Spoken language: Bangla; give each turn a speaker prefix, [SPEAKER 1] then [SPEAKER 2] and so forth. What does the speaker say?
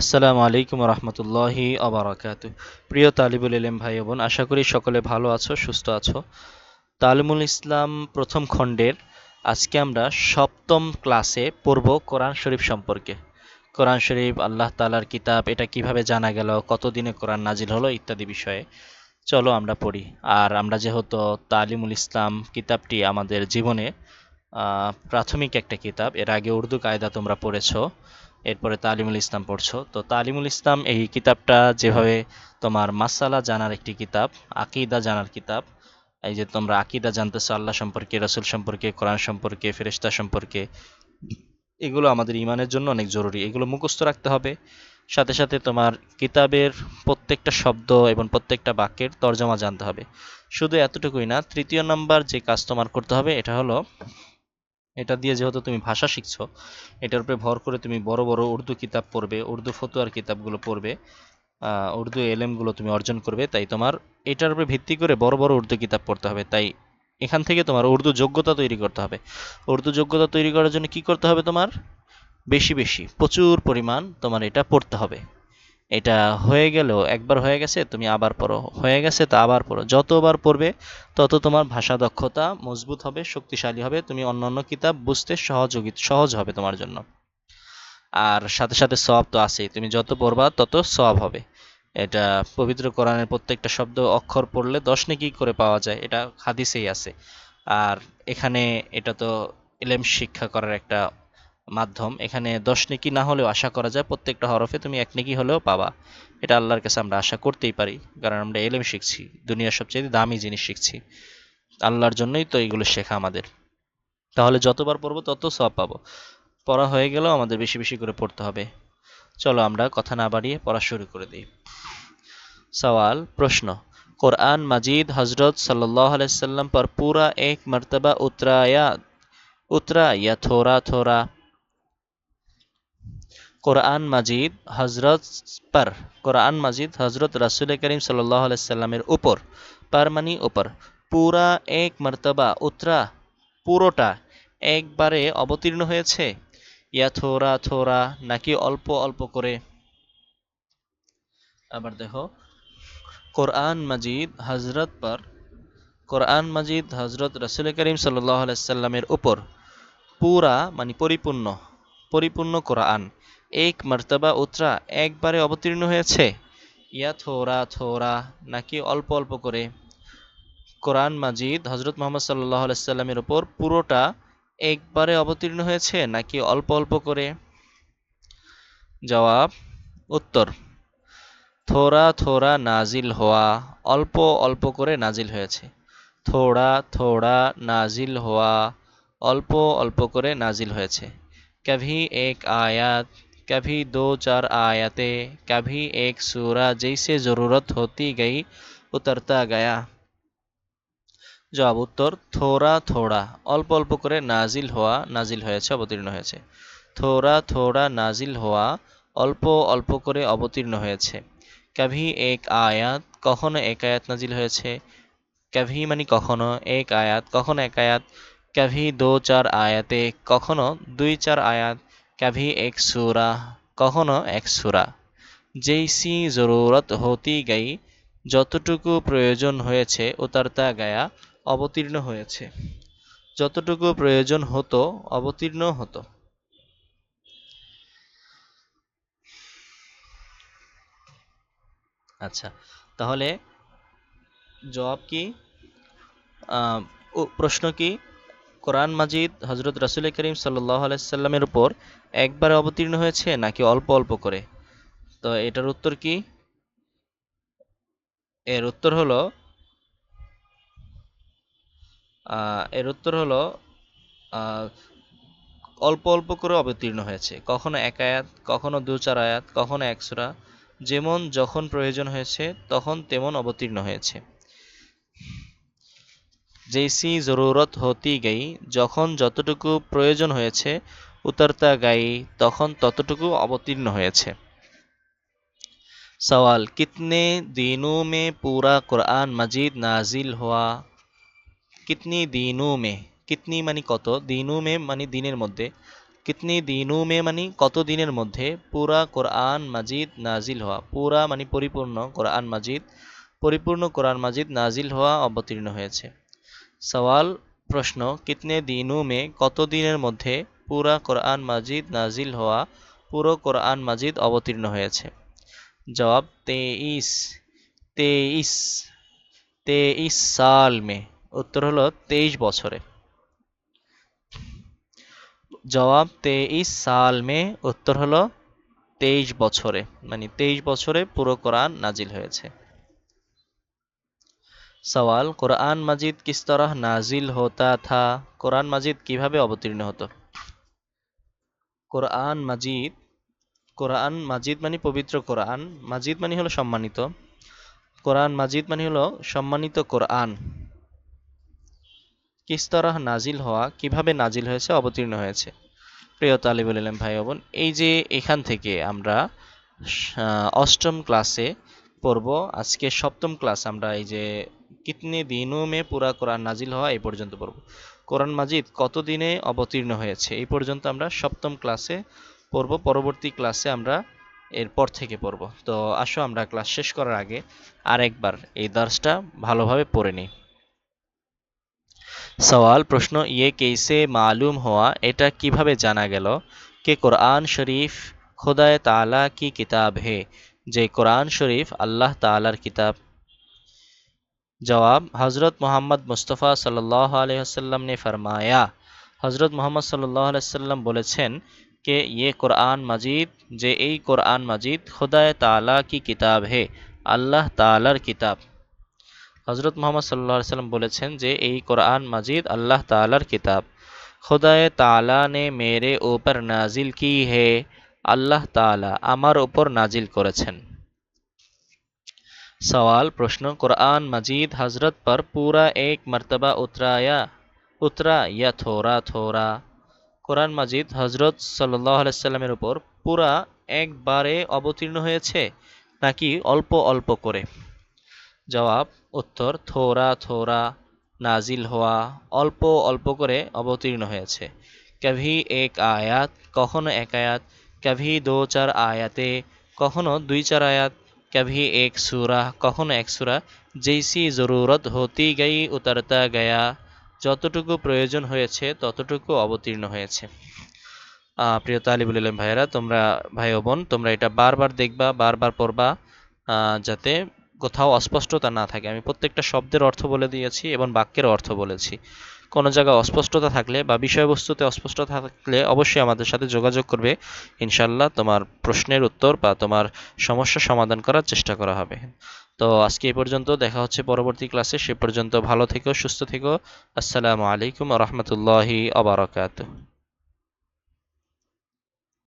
[SPEAKER 1] আসসালামু আলাইকুম রহমতুল্লাহি আবরাকাত প্রিয় তালিবুল ইলেম ভাই বোন, আশা করি সকলে ভালো আছো, সুস্থ আছো। তালিমুল ইসলাম প্রথম খণ্ডের আজকে আমরা সপ্তম ক্লাসে পড়ব কোরআন শরীফ সম্পর্কে। কোরআন শরীফ, আল্লাহ তালার কিতাব, এটা কীভাবে জানা গেল, কতদিনে কোরআন নাজিল হলো ইত্যাদি বিষয়ে চলো আমরা পড়ি। আর আমরা যেহেতু তালিমুল ইসলাম কিতাবটি আমাদের জীবনে প্রাথমিক একটা কিতাব, এর আগে উর্দু কায়দা তোমরা পড়েছো এরপরে তালিমুল ইসলাম পড়ছো। তো তালিমুল ইসলাম এই কিতাবটা যেভাবে তোমার মাসালা জানার একটি কিতাব, আকিদা জানার কিতাব, এই যে তোমরা আকিদা জানতেছো, আল্লাহ সম্পর্কে, রসুল সম্পর্কে, কোরআন সম্পর্কে ফেরিস্তা সম্পর্কে, এগুলো আমাদের ইমানের জন্য অনেক জরুরি। এগুলো মুখস্থ রাখতে হবে। সাথে সাথে তোমার কিতাবের প্রত্যেকটা শব্দ এবং প্রত্যেকটা বাক্যের তর্জমা জানতে হবে। শুধু এতটুকুই না, তৃতীয় নাম্বার যে কাজ তোমার করতে হবে, এটা হলো এটা দিয়ে যেহেতু তুমি ভাষা শিখছো, এটার উপরে ভর করে তুমি বড় বড় উর্দু কিতাব পড়বে, উর্দু ফতুয়ার কিতাবগুলো পড়বে উর্দু এলেমগুলো তুমি অর্জন করবে, তাই তোমার এটার উপরে ভিত্তি করে বড় বড় উর্দু কিতাব পড়তে হবে, তাই এখান থেকে তোমার উর্দু যোগ্যতা তৈরি করতে হবে। উর্দু যোগ্যতা তৈরি করার জন্য কি করতে হবে তোমার? বেশি বেশি, প্রচুর পরিমাণ তোমার এটা পড়তে হবে। এটা হয়ে গেলেও একবার হয়ে গেছে, তুমি আবার পড়ো। হয়ে গেছে তা আবার পড়ো। যতবার পড়বে, তত তোমার ভাষা দক্ষতা মজবুত হবে, শক্তিশালী হবে, তুমি অন্যান্য কিতাব বুঝতে সহযোগী, সহজ হবে তোমার জন্য। আর সাথে সাথে সব তো আছেই, তুমি যত পড়বা, তত সব হবে। এটা পবিত্র কোরআনের প্রত্যেকটা শব্দ অক্ষর পড়লে দশ নেকি করে পাওয়া যায়, এটা হাদিসেই আছে। আর এখানে এটা তো এলেম শিক্ষা করার একটা মাধ্যম। এখানে দশ নেকি না হলেও আশা করা যায় প্রত্যেকটা হরফে তুমি এক নেকি হলেও পাবা। এটা আল্লাহর কাছে আমরা আশা করতেই পারি, কারণ আমরা এলেম শিখছি, দুনিয়ার সবচেয়ে দামি জিনিস শিখছি। আল্লাহর জন্যই তো এইগুলো শেখা আমাদের। তাহলে যতবার পড়ব তত সব পাবো। পড়া হয়ে গেলেও আমাদের বেশি বেশি করে পড়তে হবে। চলো আমরা কথা না বাড়িয়ে পড়া শুরু করে দিই। সওয়াল, প্রশ্ন। কোরআন মাজিদ হজরত সাল্লাহ আলাইসাল্লাম পর পুরা এক মর্তবা উতরায়া উতরা ইয়া থোরা থোরা। কোরআন মাজিদ হজরত পর, কোরআন মাজিদ হজরত রাসুল করিম সাল্লামের উপর, পার মানি উপর, পুরা এক মর্তবা, উতরা, পুরোটা একবারে অবতীর্ণ হয়েছে। ইয়া থোরা থোরা নাকি অল্প অল্প করে। আবার দেখো, কোরআন মাজিদ হজরত পর, কোরআন মাজিদ হজরত রসুল করিম সাল্লামের উপর, পুরা মানে পরিপূর্ণ পরিপূর্ণ কোরআন। এক মর্তবা উতরা একবারে অবতীর্ণ হয়েছে। ইয়া থোরা থোরা, নাকি অল্প অল্প করে। কোরআন মাজিদ হজরত মোহাম্মদ সাল্লাহ আলাইসাল্লামের ওপর পুরোটা একবারে অবতীর্ণ হয়েছে, নাকি অল্প অল্প করে? জবাব, উত্তর। থোরা থোরা নাজিল হওয়া, অল্প অল্প করে নাজিল হয়েছে। থোড়া থোড়া নাজিল হওয়া, অল্প অল্প করে নাজিল হয়েছে। কভি এক আয়াত कभी दो चार आयतें कभी एक सूरा जैसे ज़रूरत होती गई उतरता गया জবাব উত্তর থোড়া থোড়া অল্প অল্প করে নাজিল হওয়া নাজিল হয়েছে অবতীর্ণ হয়েছে থোড়া থোড়া নাজিল হওয়া অল্প অল্প করে অবতীর্ণ হয়েছে কভি এক আয়াত কখনো এক আয়াত নাজিল হয়েছে কভি মানে কখনো এক আয়াত কখনো এক আয়াত কভি দো চার আয়াতে কখনো দুই চার আয়াত कभी एक सूरा কখনো এক সুরা যেইসি জরুরত হতি গাই যতটুকু প্রয়োজন হয়েছে উতারতা গায়া অবতীর্ণ হয়েছে যতটুকু প্রয়োজন হতো অবতীর্ণ হতো আচ্ছা তাহলে জবাব কি প্রশ্ন কি কোরআন মাজিদ হজরত রাসুল করিম সাল্লাহ আলাইসাল্লামের উপর একবারে অবতীর্ণ হয়েছে নাকি অল্প অল্প করে? তো এটার উত্তর কি? এর উত্তর হলো এর উত্তর হলো অল্প অল্প করে অবতীর্ণ হয়েছে। কখনো এক আয়াত, কখনো দু চার আয়াত, কখনো একশোরা যেমন যখন প্রয়োজন হয়েছে তখন তেমন অবতীর্ণ হয়েছে। জেসি জরুরত হতি গাই, যখন যতটুকু প্রয়োজন হয়েছে উতরতা গাই, তখন ততটুকু অবতীর্ণ হয়েছে। সওয়াল, কিতনে দিনু মে পুরা কোরআন মজিদ নাজিল হওয়া কিতনি দিনু মে? কিতনি মানে কত? দিনু মে মানে দিনের মধ্যে। কিতনি দিনু মে মানে কত দিনের মধ্যে? পুরা কোরআন মাজিদ নাজিল হওয়া পুরা মানে পরিপূর্ণ কোরআন মাজিদ। পরিপূর্ণ কোরআন মাজিদ নাজিল হওয়া অবতীর্ণ হয়েছে। সওয়াল, প্রশ্ন, কিতনে দিনু মে কত দিনের মধ্যে পুরা কোরআন মাজিদ নাজিল হওয়া পুরো কোরআন মাজিদ অবতীর্ণ হয়েছে? জবাব, তেইশ তেইশ তেইশ সাল মে। উত্তর হলো, তেইশ বছরে। জবাব, তেইশ সাল মে। উত্তর হলো, তেইশ বছরে। মানে তেইশ বছরে পুরো কোরআন নাজিল হয়েছে। সওয়াল, কোরআন মাজিদ কিস তরহ নাজিল হোতা থা? কোরআন মাজিদ কীভাবে অবতীর্ণ হতো? কোরআন মাজিদ কোরআন মাজিদ মানে পবিত্র কোরআন, মাজিদ মানে হলো সম্মানিত। কোরআন মাজিদ মানে হলো সম্মানিত কোরআন। কিস তরহ নাজিল হওয়া কীভাবে নাজিল হয়েছে, অবতীর্ণ হয়েছে? প্রিয় তালিবুল ইলম ভাই বোন, এই যে এখান থেকে আমরা অষ্টম ক্লাসে পড়ব। আজকে সপ্তম ক্লাস আমরা এই যে কিতনে দিনও মে পুরা কোরআন নাজিল হওয়া এই পর্যন্ত পড়ব। কোরআন মাজিদ কত দিনে অবতীর্ণ হয়েছে এই পর্যন্ত আমরা সপ্তম ক্লাসে পড়ব, পরবর্তী ক্লাসে আমরা এরপর থেকে পড়ব। তো আসো আমরা ক্লাস শেষ করার আগে আরেকবার এই দার্সটা ভালোভাবে পড়ে নিই। সওয়াল, প্রশ্ন ইয়ে কেসে মালুম হওয়া, এটা কীভাবে জানা গেল? কে কোরআন শরীফ, খোদায় তালা কি কিতাব হে? যে কোরআন শরীফ আল্লাহ তালার কিতাব जवाब हज़रत मोहम्मद मुस्तफ़ा सल्लल्लाहु अलैहि वसल्लम ने फरमाया হজরত মোহাম্মদ সাল্লাহ আলাইসাল্লাম বলেছেন কে ইয়ে কোরআন মাজিদ যে এই কোরআন মাজিদ খুদায় তালা কি কিতাব হে আল্লাহ তালার কিতাব হজরত মোহাম্মদ সাল্লাহ সাল্লাম বলেছেন যে এই কোরআন মাজিদ আল্লাহ তালার কিতাব খুদায় তালা নে মেরে ওপর নাজিল কি হে আল্লাহ তালা আমার ওপর নাজিল করেছেন सवाल प्रश्न कुरान मजीद हजरत पर पूरा एक मर्तबा उतराया उतरा या थोड़ा थोड़ा কোরআন মাজিদ হজরত সাল্লাহ আলাইসাল্লামের উপর পুরা একবারে অবতীর্ণ হয়েছে নাকি অল্প অল্প করে জবাব উত্তর থোড়া থোড়া নাজিল হওয়া অল্প অল্প করে অবতীর্ণ হয়েছে কভি এক আয়াত কখনো এক আয়াত কভি দো চার আয়াতে কখনো দুই চার আয়াত কভি এক সুরা কখনো এক সুরা জৈসি জরুরত হতি গই উতরতা গয়া যতটুকু প্রয়োজন হয়েছে ততটুকু অবতীর্ণ হয়েছে প্রিয় তালিবুল ইলম ভাইয়েরা তোমরা ভাই বোন তোমরা এটা বারবার দেখবা বারবার পড়বা যাতে কোথাও অস্পষ্টতা না থাকে আমি প্রত্যেকটা শব্দের অর্থ বলে দিয়েছি এবং বাক্যের অর্থ বলেছি কোনো জায়গায় অস্পষ্টতা থাকলে বা বিষয়বস্তুতে অস্পষ্টতা থাকলে অবশ্যই আমাদের সাথে যোগাযোগ করবে। ইনশাল্লাহ তোমার প্রশ্নের উত্তর বা তোমার সমস্যা সমাধান করার চেষ্টা করা হবে। তো আজকে এই পর্যন্ত দেখা হচ্ছে পরবর্তী ক্লাসে। সে পর্যন্ত ভালো থেকো, সুস্থ থেকো। আসসালামু আলাইকুম রহমতুল্লাহি আবরকাত